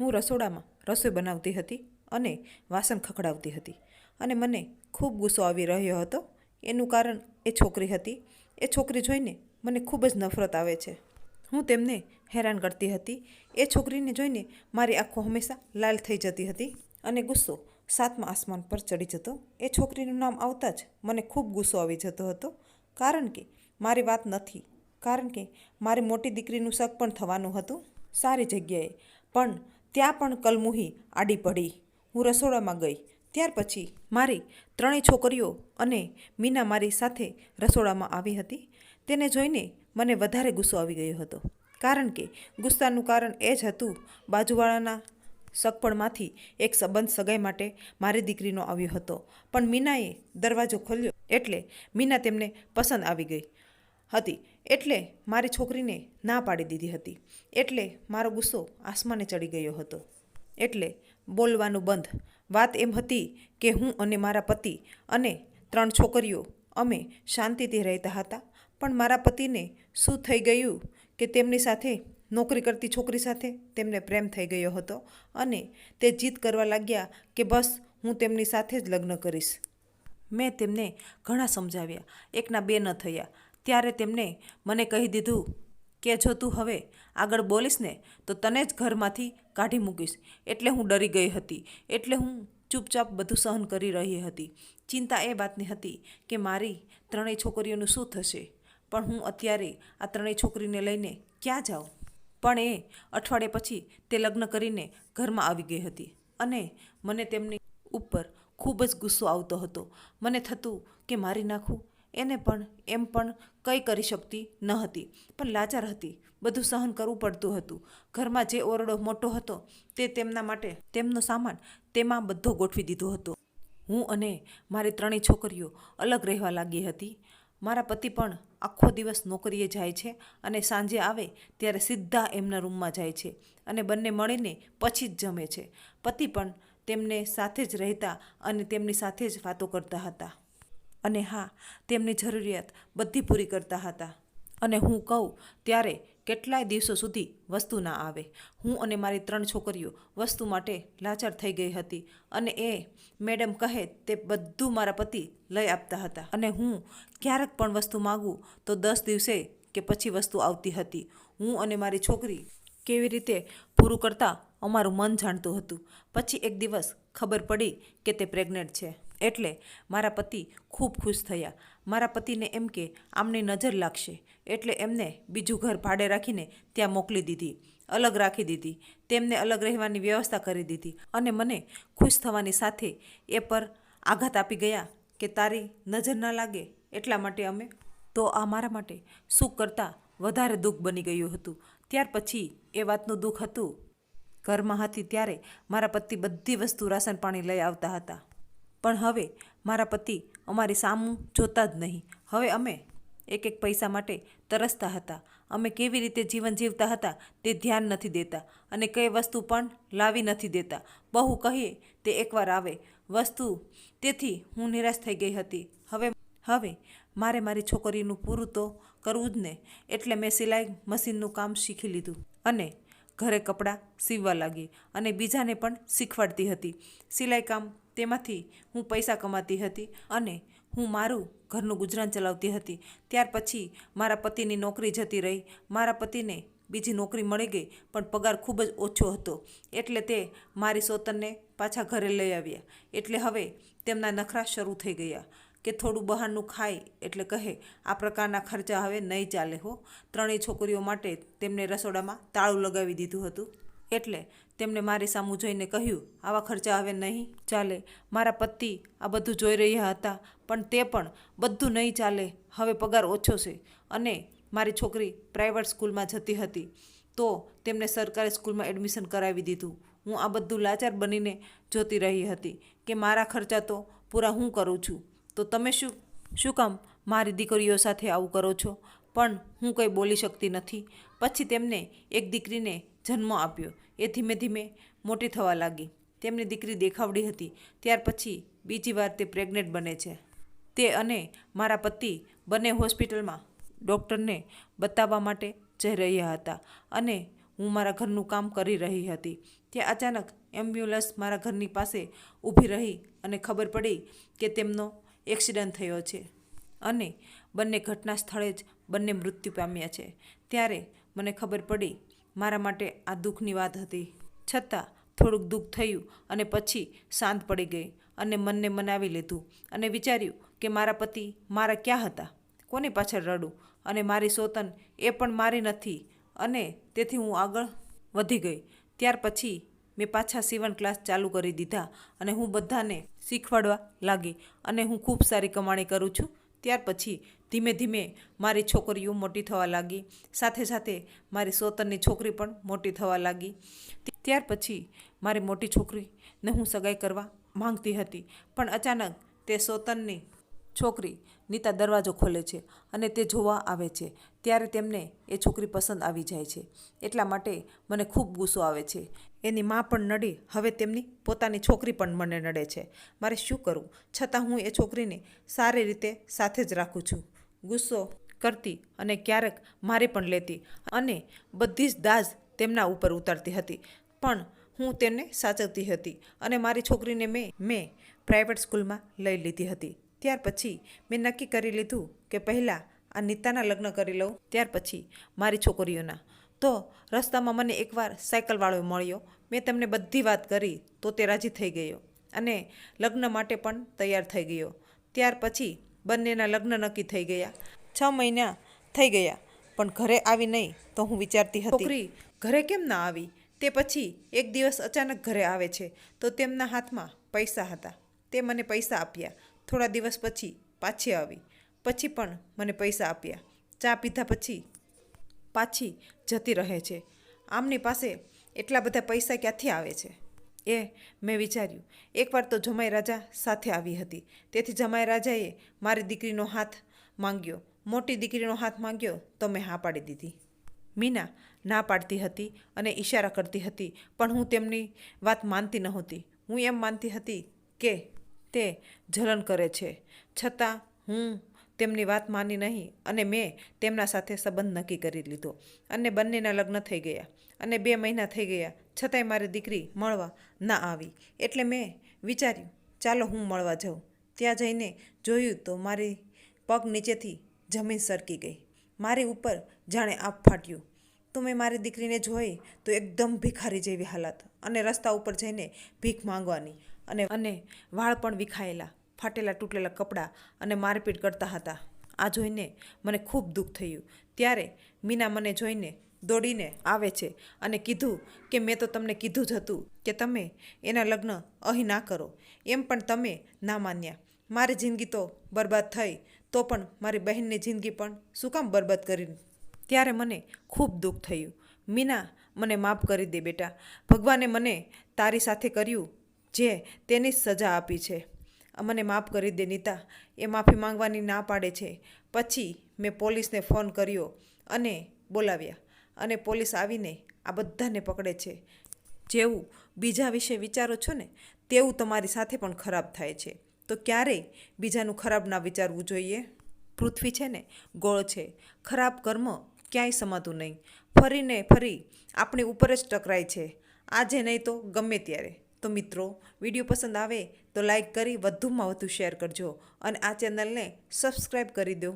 હું રસોડામાં રસોઈ બનાવતી હતી અને વાસણ ખખડાવતી હતી. અને મને ખૂબ ગુસ્સો આવી રહ્યો હતો. એનું કારણ એ છોકરી હતી. એ છોકરી જોઈને મને ખૂબ જ નફરત આવે છે. હું તેમને હેરાન કરતી હતી. એ છોકરીને જોઈને મારી આંખો હંમેશા લાલ થઈ જતી હતી અને ગુસ્સો સાતમા આસમાન પર ચડી જતો. એ છોકરીનું નામ આવતા જ મને ખૂબ ગુસ્સો આવી જતો હતો. કારણ કે મારી વાત નથી. કારણ કે મારી મોટી દીકરીનું શક પણ થવાનું હતું. સારી જગ્યાએ. પણ ત્યાં પણ કલમુહી આડી પડી. હું રસોડામાં ગઈ. ત્યાર પછી મારી ત્રણેય છોકરીઓ અને મીના મારી સાથે રસોડામાં આવી હતી. તેને જોઈને મને વધારે ગુસ્સો આવી ગયો હતો. કારણ કે ગુસ્સાનું કારણ એ જ હતું, બાજુવાળાના સગપણમાંથી એક સંબંધ સગાઈ માટે મારી દીકરીનો આવ્યો હતો. પણ મીનાએ દરવાજો ખોલ્યો એટલે મીના તેમને પસંદ આવી ગઈ હતી. એટલે મારી છોકરીને ના પાડી દીધી હતી. એટલે મારો ગુસ્સો આસમાને ચડી ગયો હતો. એટલે બોલવાનું બંધ. વાત એમ હતી કે હું અને મારા પતિ અને ત્રણ છોકરીઓ અમે શાંતિથી રહેતા હતા. પણ મારા પતિને શું થઈ ગયું કે તેમની સાથે નોકરી કરતી છોકરી સાથે તેમને પ્રેમ થઈ ગયો હતો અને તે જીદ કરવા લાગ્યા કે બસ હું તેમની સાથે જ લગ્ન કરીશ. મેં તેમને ઘણા સમજાવ્યા. એકના બે ન થયા. ત્યારે તેમણે મને કહી દીધું, કે જો તું હવે આગળ બોલીશ ને, તો તને જ ઘરમાંથી કાઢી મૂકીશ. એટલે હું ડરી ગઈ હતી. એટલે હું ચૂપચાપ બધું સહન કરી રહી હતી. ચિંતા એ વાતની હતી કે મારી ત્રણેય છોકરીઓનું શું થશે? પણ હું અત્યારે આ ત્રણેય છોકરીને લઈને ક્યાં જાઉં? પણ એ અઠવાડિયા પછી તે લગ્ન કરીને ઘરમાં આવી ગઈ હતી અને મને તેમની ઉપર ખૂબ જ ગુસ્સો આવતો હતો. મને થતું કે મારી નાખું એને પણ, એમ પણ કંઈ કરી શકતી ન હતી. પણ લાચાર હતી. બધું સહન કરવું પડતું હતું. ઘરમાં જે ઓરડો મોટો હતો, તે તેમના માટે, તેમનો સામાન તેમાં બધો ગોઠવી દીધો હતો. હું અને મારી ત્રણેય છોકરીઓ અલગ રહેવા લાગી હતી. મારા પતિ પણ આખો દિવસ નોકરીએ જાય છે અને સાંજે આવે ત્યારે સીધા એમના રૂમમાં જાય છે અને બંને મળીને પછી જ જમે છે. પતિ પણ તેમને સાથે જ રહેતા અને તેમની સાથે જ વાતો કરતા હતા. અને હા, તેમની જરૂરિયાત બધી પૂરી કરતા હતા. અને હું કહું, ત્યારે કેટલાય દિવસો સુધી વસ્તુ ના આવે. હું અને મારી ત્રણ છોકરીઓ વસ્તુ માટે લાચાર થઈ ગઈ હતી અને એ મેડમ કહે તે બધું મારા પતિ લઈ આપતા હતા. અને હું ક્યારેક પણ વસ્તુ માગું તો દસ દિવસે કે પછી વસ્તુ આવતી હતી. હું અને મારી છોકરી કેવી રીતે પૂરું કરતા અમારું મન જાણતું હતું. પછી એક દિવસ ખબર પડી કે તે પ્રેગ્નેન્ટ છે. એટલે મારા પતિ ખૂબ ખુશ થયા. મારા પતિને એમ કે, આમની નજર લાગશે. એટલે એમને બીજું ઘર ભાડે રાખીને ત્યાં મોકલી દીધી. અલગ રાખી દીધી. તેમને અલગ રહેવાની વ્યવસ્થા કરી દીધી. અને મને ખુશ થવાની સાથે એ પર આઘાત આપી ગયા કે, તારી નજર ના લાગે એટલા માટે અમે. તો આ મારા માટે સુખ કરતાં વધારે દુઃખ બની ગયું હતું. ત્યાર પછી એ વાતનું દુઃખ હતું. ઘરમાં હતી ત્યારે મારા પતિ બધી વસ્તુ રાશન પાણી લઈ આવતા હતા. પણ હવે મારા પતિ અમારી સામું જોતા જ નહીં. હવે અમે એક એક પૈસા માટે તરસતા હતા. અમે કેવી રીતે જીવન જીવતા હતા તે ધ્યાન નથી દેતા અને કઈ વસ્તુ પણ લાવી નથી દેતા. બહુ કહીએ તે એકવાર આવે. વસ્તુ તેથી હું નિરાશ થઈ ગઈ હતી. હવે હવે મારે મારી છોકરીનું પૂરું તો કરવું જ ને એટલે મેં સિલાઈ મશીનનું કામ શીખી લીધું અને ઘરે કપડાં સીવવા લાગી અને બીજાને પણ શીખવાડતી હતી. સિલાઈ કામ તેમાંથી હું પૈસા કમાતી હતી અને હું મારું ઘરનું ગુજરાન ચલાવતી હતી. ત્યાર પછી મારા પતિની નોકરી જતી રહી. મારા પતિને બીજી નોકરી મળી ગઈ, પણ પગાર ખૂબ જ ઓછો હતો. એટલે તે મારી સોતરને પાછા ઘરે લઈ આવ્યા. એટલે હવે તેમના નખરા શરૂ થઈ ગયા. કે થોડું બહારનું ખાય એટલે કહે, આ પ્રકારના ખર્ચા હવે નહીં ચાલે હો. ત્રણેય છોકરીઓ માટે તેમને રસોડામાં તાળું લગાવી દીધું હતું. એટલે તેમણે મારી સામું જોઈને કહ્યું, આવા ખર્ચા હવે નહીં, ચાલે. મારા પતિ આ બધું જોઈ રહ્યા હતા, પણ તે પણ બધું નહીં ચાલે. હવે પગાર ઓછો છે. અને મારી છોકરી પ્રાઇવેટ સ્કૂલમાં જતી હતી. તો તેમને સરકારી સ્કૂલમાં એડમિશન કરાવી દીધું. હું આ બધું લાચાર બનીને જોતી રહી હતી કે મારા ખર્ચા તો પૂરા હું કરું છું. તો તમે શું શું કામ મારી દીકરીઓ સાથે આવું કરો છો? પણ હું કંઈ બોલી શકતી નથી. પછી તેમને એક દીકરીને જન્મ આપ્યો. એ ધીમે ધીમે મોટી થવા લાગી. તેમની દીકરી દેખાવડી હતી. ત્યાર પછી બીજી વાર તે પ્રેગ્નેન્ટ બને છે. તે અને મારા પતિ બંને હોસ્પિટલમાં ડૉક્ટરને બતાવવા માટે જઈ રહ્યા હતા અને હું મારા ઘરનું કામ કરી રહી હતી. ત્યાં અચાનક એમ્બ્યુલન્સ મારા ઘરની પાસે ઊભી રહી અને ખબર પડી કે તેમનો એક્સિડન્ટ થયો છે અને બંને ઘટના સ્થળે જ બંને મૃત્યુ પામ્યા છે. ત્યારે મને ખબર પડી મારા માટે આ દુઃખની વાત હતી. છતાં થોડુંક દુઃખ થયું અને પછી શાંત પડી ગઈ અને મનને મનાવી લીધું અને વિચાર્યું કે મારા પતિ મારા ક્યાં હતા? કોની પાછળ રડું? અને મારી સોતન એ પણ મારી નથી. અને તેથી હું આગળ વધી ગઈ. ત્યાર પછી મેં પાછા સીવણ ક્લાસ ચાલુ કરી દીધા અને હું બધાને શીખવાડવા લાગી અને હું ખૂબ સારી કમાણી કરું છું. ત્યાર પછી ધીમે ધીમે મારી છોકરીઓ મોટી થવા લાગી. સાથે સાથે મારી સોતનની છોકરી પણ મોટી થવા લાગી. ત્યાર પછી મારી મોટી છોકરીને હું સગાઈ કરવા માંગતી હતી. પણ અચાનક તે સોતનની છોકરી નીતા દરવાજો ખોલે છે અને તે જોવા આવે છે. ત્યારે તેમને એ છોકરી પસંદ આવી જાય છે. એટલા માટે મને ખૂબ ગુસ્સો આવે છે. એની માં પણ નડી, હવે તેમની પોતાની છોકરી પણ મને નડે છે. મારે શું કરવું છતાં હું એ છોકરીને સારી રીતે સાથે જ રાખું છું. ગુસ્સો કરતી અને ક્યારેક મારી પણ લેતી અને બધી જ દાજ તેમના ઉપર ઉતારતી હતી. પણ હું તેમને સાચવતી હતી અને મારી છોકરીને મેં મેં પ્રાઇવેટ સ્કૂલમાં લઈ લીધી હતી. ત્યાર પછી મેં નક્કી કરી લીધું કે પહેલાં આ નીતાના લગ્ન કરી લઉં, ત્યાર પછી મારી છોકરીઓના. તો રસ્તામાં મને એકવાર સાયકલવાળો મળ્યો. મેં તેમને બધી વાત કરી તો તે રાજી થઈ ગયો અને લગ્ન માટે પણ તૈયાર થઈ ગયો. ત્યાર પછી બંનેના લગ્ન નક્કી થઈ ગયા. છ મહિના થઈ ગયા, પણ ઘરે આવી નહીં તો હું વિચારતી હતી. છોકરી ઘરે કેમ ના આવી? તે પછી એક દિવસ અચાનક ઘરે આવે છે તો તેમના હાથમાં પૈસા હતા. તે મને પૈસા આપ્યા. થોડા દિવસ પછી પાછી આવી. પછી પણ મને પૈસા આપ્યા. ચા પીધા પછી પાછી જતી રહે છે. આમની પાસે એટલા બધા પૈસા ક્યાંથી આવે છે? એ મેં વિચાર્યું. એકવાર તો જમાઈ રાજા સાથે આવી હતી. તેથી જમાઈ રાજાએ મારી દીકરીનો હાથ માંગ્યો. મોટી દીકરીનો હાથ માંગ્યો તો મેં હા પાડી દીધી. મીના ના પાડતી હતી અને ઈશારા કરતી હતી. પણ હું તેમની વાત માનતી નહોતી. હું એમ માનતી હતી કે તે જલન કરે છે. છતાં હું તેમની વાત માની નહીં અને મેં તેમના સાથે સંબંધ નક્કી કરી લીધો અને બંનેના લગ્ન થઈ ગયા અને બે મહિના થઈ ગયા. છતાંય મારી દીકરી મળવા ના આવી. એટલે મેં વિચાર્યું, ચાલો હું મળવા જાઉં. ત્યાં જઈને જોયું તો મારી પગ નીચેથી જમીન સરકી ગઈ. મારી ઉપર જાણે આપ ફાટ્યું. તો મેં મારી દીકરીને જોઈ તો એકદમ ભિખારી જેવી હાલત અને રસ્તા ઉપર જઈને ભીખ માંગવાની અને અને વાળ પણ વિખાયેલા, ફાટેલા તૂટેલા કપડાં અને મારપીટ કરતા હતા. આ જોઈને મને ખૂબ દુઃખ થયું. ત્યારે મીના મને જોઈને દોડીને આવે છે અને કીધું કે મેં તો તમને કીધું જ હતું કે તમે એના લગ્ન અહીં ના કરો. એમ પણ તમે ના માન્યા. મારી જિંદગી તો બરબાદ થઈ, તો પણ મારી બહેનની જિંદગી પણ શું કામ બરબાદ કરી? ત્યારે મને ખૂબ દુઃખ થયું. મીના મને માફ કરી દે બેટા. ભગવાને મને તારી સાથે કર્યું જે તેની સજા આપી છે. મને માફ કરી દે નીતા, એ માફી માંગવાની ના પાડે છે. પછી મેં પોલીસને ફોન કર્યો અને બોલાવ્યા અને પોલીસ આવીને આ બધાને પકડે છે. જેવું બીજા વિશે વિચારો છો ને, તેવું તમારી સાથે પણ ખરાબ થાય છે. તો ક્યારેય બીજાનું ખરાબ ના વિચારવું જોઈએ? પૃથ્વી છે ને, ગોળ છે. ખરાબ કર્મ ક્યાંય સમાતું નહીં. ફરીને ફરી આપણી ઉપર જ ટકરાય છે. આજે નહીં તો ગમે ત્યારે. તો મિત્રો, વીડિયો પસંદ આવે તો લાઈક કરી વધુમાં વધુ શેર કરજો અને આ ચેનલને સબસ્ક્રાઈબ કરી દો.